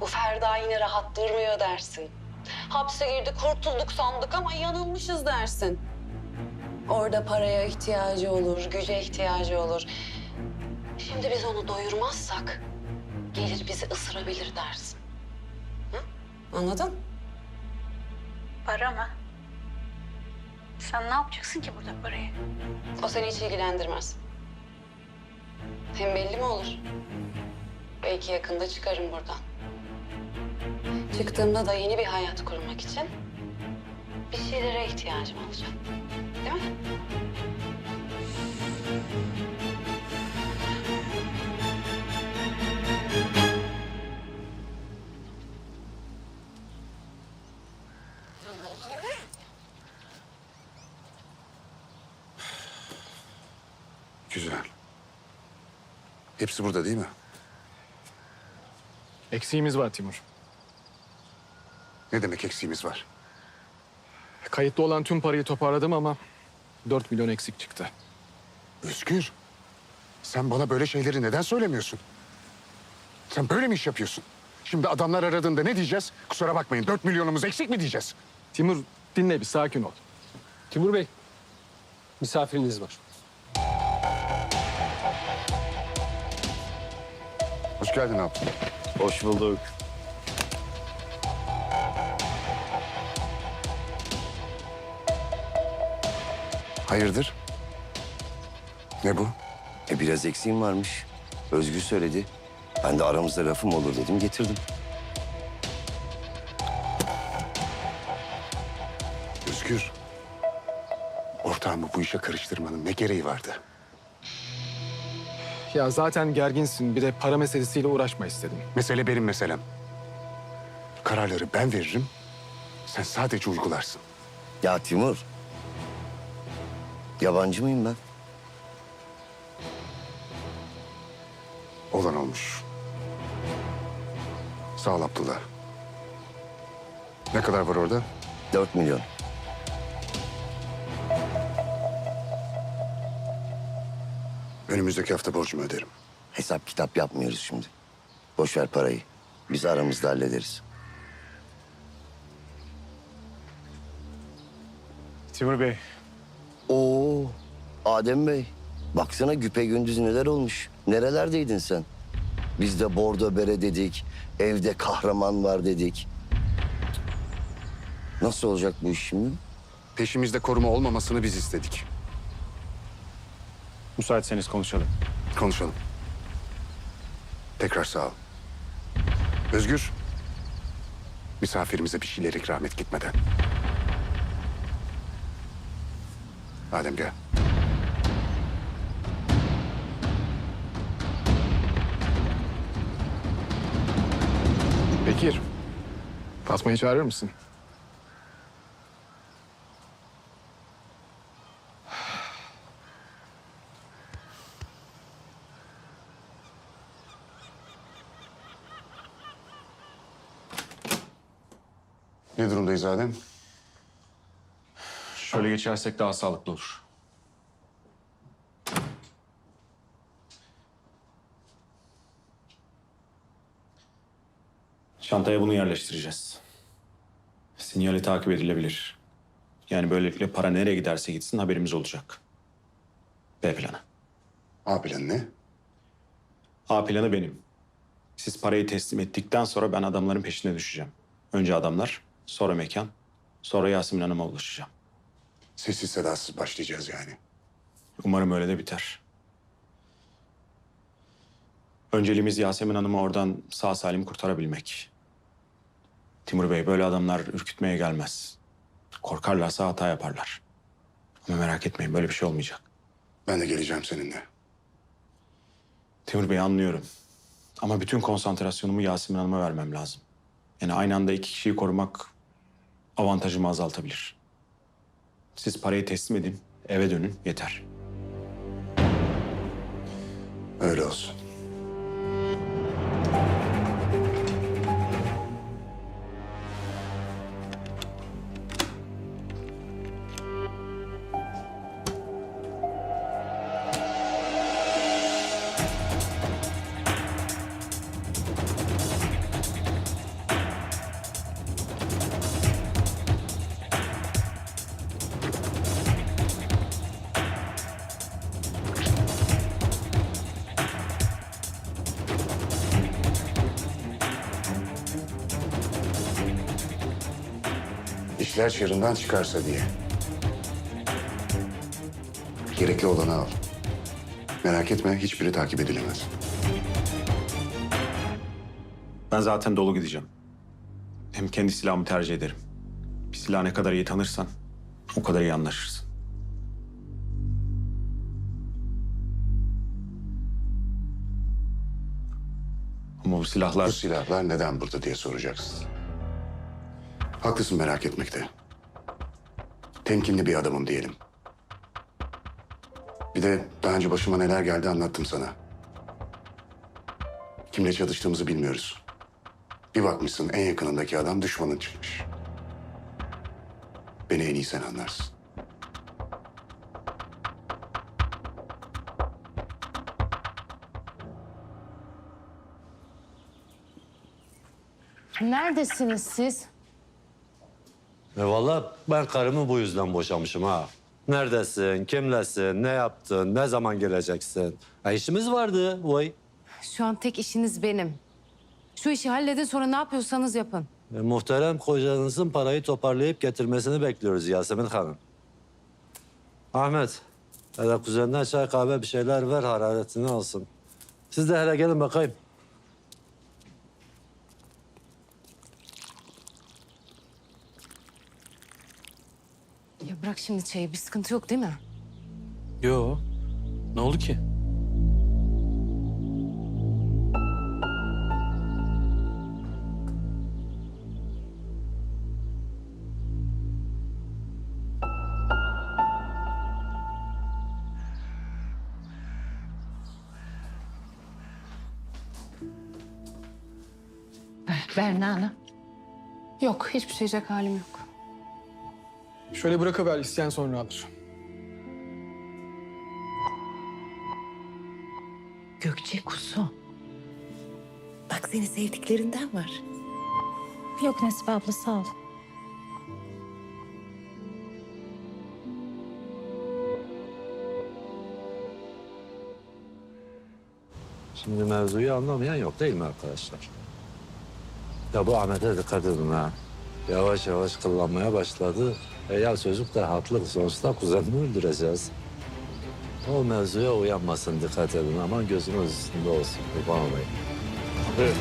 Bu Ferda yine rahat durmuyor dersin. Hapse girdi kurtulduk sandık ama yanılmışız dersin. Orada paraya ihtiyacı olur, güce ihtiyacı olur. Şimdi biz onu doyurmazsak gelir bizi ısırabilir dersin. Hı? Anladın? Para mı? Sen ne yapacaksın ki burada parayı? O seni hiç ilgilendirmez. Hem belli mi olur? Belki yakında çıkarım buradan. Çıktığımda da yeni bir hayat kurmak için bir şeylere ihtiyacım olacak. Değil mi? Güzel. Hepsi burada değil mi? Eksiğimiz var Timur. Ne demek eksiğimiz var? Kayıtlı olan tüm parayı toparladım ama 4 milyon eksik çıktı. Özgür. Sen bana böyle şeyleri neden söylemiyorsun? Sen böyle mi iş yapıyorsun? Şimdi adamlar aradığında ne diyeceğiz? Kusura bakmayın dört milyonumuz eksik mi diyeceğiz? Timur dinle bir sakin ol. Timur Bey, misafiriniz var. Hoş geldin abi. Hoş bulduk. Hayırdır? Ne bu? E biraz eksiğim varmış. Özgür söyledi. Ben de aramızda lafım olur dedim getirdim. Özgür. Ortağımı bu işe karıştırmanın ne gereği vardı? Ya zaten gerginsin bir de para meselesiyle uğraşma istedim. Mesele benim meselem. Kararları ben veririm. Sen sadece uygularsın. Ya Timur. Yabancı mıyım ben? Olan olmuş. Sağ ol Abdullah. Ne kadar var orada? Dört milyon. Önümüzdeki hafta borcumu öderim. Hesap kitap yapmıyoruz şimdi. Boş ver parayı. Biz aramızda hallederiz. Timur Bey. Oo, Adem Bey. Baksana güpe gündüz neler olmuş. Nerelerdeydin sen? Biz de bordo bere dedik. Evde kahraman var dedik. Nasıl olacak bu iş şimdi? Peşimizde koruma olmamasını biz istedik. Müsaitseniz konuşalım. Konuşalım. Tekrar sağ ol. Özgür. Misafirimize bir şeyler ikram et gitmeden. Adem gel. Bekir. Fatma'yı çağırır mısın? Ne durumdayız Adem? Şöyle geçersek daha sağlıklı olur. Çantaya bunu yerleştireceğiz. Sinyali takip edilebilir. Yani böylelikle para nereye giderse gitsin haberimiz olacak. B planı. A planı ne? A planı benim. Siz parayı teslim ettikten sonra ben adamların peşine düşeceğim. Önce adamlar, sonra mekan, sonra Yasemin Hanım'a ulaşacağım. Sessiz sedasız başlayacağız yani. Umarım öyle de biter. Önceliğimiz Yasemin Hanım'ı oradan sağ salim kurtarabilmek. Timur Bey böyle adamlar ürkütmeye gelmez. Korkarlarsa hata yaparlar. Ama merak etmeyin böyle bir şey olmayacak. Ben de geleceğim seninle. Timur Bey anlıyorum. Ama bütün konsantrasyonumu Yasemin Hanım'a vermem lazım. Yani aynı anda iki kişiyi korumak avantajımı azaltabilir. Siz parayı teslim edin, eve dönün yeter. Öyle olsun. İşler çığırından çıkarsa diye. Gerekli olanı al. Merak etme hiçbiri takip edilemez. Ben zaten dolu gideceğim. Hem kendi silahımı tercih ederim. Bir silahı ne kadar iyi tanırsan o kadar iyi anlaşırsın. Ama bu silahlar... Bu silahlar neden burada diye soracaksın. Haklısın merak etmekte. Temkinli bir adamım diyelim. Bir de daha önce başıma neler geldi anlattım sana. Kimle çalıştığımızı bilmiyoruz. Bir bakmışsın en yakınındaki adam düşmanın çıkmış. Beni en iyi sen anlarsın. Neredesiniz siz? E vallahi ben karımı bu yüzden boşamışım ha. Neredesin, kimlesin, ne yaptın, ne zaman geleceksin? E işimiz vardı vay. Şu an tek işiniz benim. Şu işi halledin sonra ne yapıyorsanız yapın. E, muhterem kocanızın parayı toparlayıp getirmesini bekliyoruz Yasemin Hanım. Ahmet, hele kuzenden çay kahve bir şeyler ver hararetini alsın. Siz de hele gelin bakayım. Bırak şimdi çayı bir sıkıntı yok değil mi? Yo. Ne oldu ki? Berna Hanım. Yok hiçbir şey yiyecek halim yok. Şöyle bırakıver isteyen sonra alır. Gökçe kuzu. Bak seni sevdiklerinden var. Yok Nesibe abla sağ ol. Şimdi mevzuyu anlamayan yok değil mi arkadaşlar? Ya bu Ahmet'e dikkat edin ha. Yavaş yavaş kıllanmaya başladı. E ya çocuk da haklı. Sonuçta kuzenini öldüreceğiz. O mevzuya uyanmasın dikkat edin. Aman gözünüz üstünde olsun. Kurban olayım. Evet.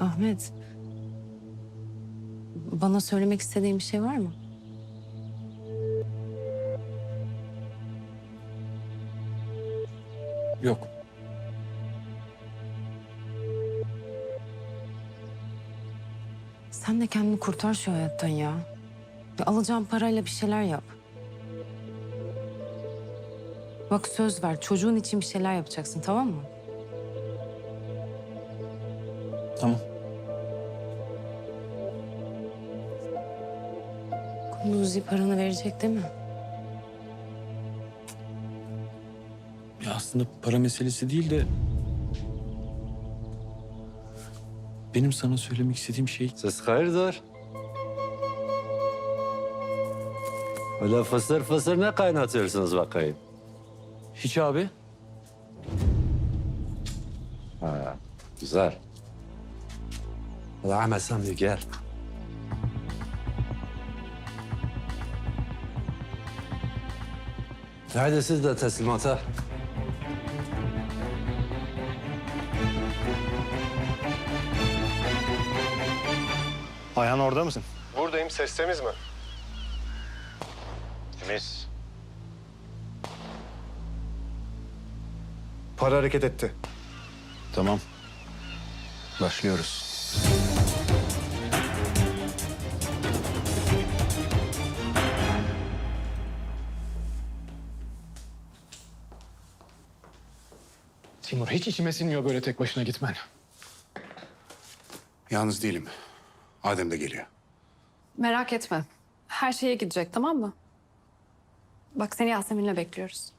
Ahmet. Bana söylemek istediğin bir şey var mı? Yok. Sen de kendini kurtar şu hayattan ya. ya alacağın parayla bir şeyler yap. Bak söz ver çocuğun için bir şeyler yapacaksın tamam mı? Tamam. Kunduzi paranı verecek değil mi? Ya aslında para meselesi değil de... Benim sana söylemek istediğim şey... Siz hayırdır? Öyle fısır fısır ne kaynatıyorsunuz bakayım? Hiç abi. Ha, güzel. Hadi Ahmet sen bir gel. Haydi siz de teslimata. Ayhan orada mısın? Buradayım. Ses temiz mi? Temiz. Para hareket etti. Tamam. Başlıyoruz. Hiç içime sinmiyor böyle tek başına gitmen. Yalnız değilim. Adem de geliyor. Merak etme. Her şeye gidecek tamam mı? Bak seni Yasemin'le bekliyoruz.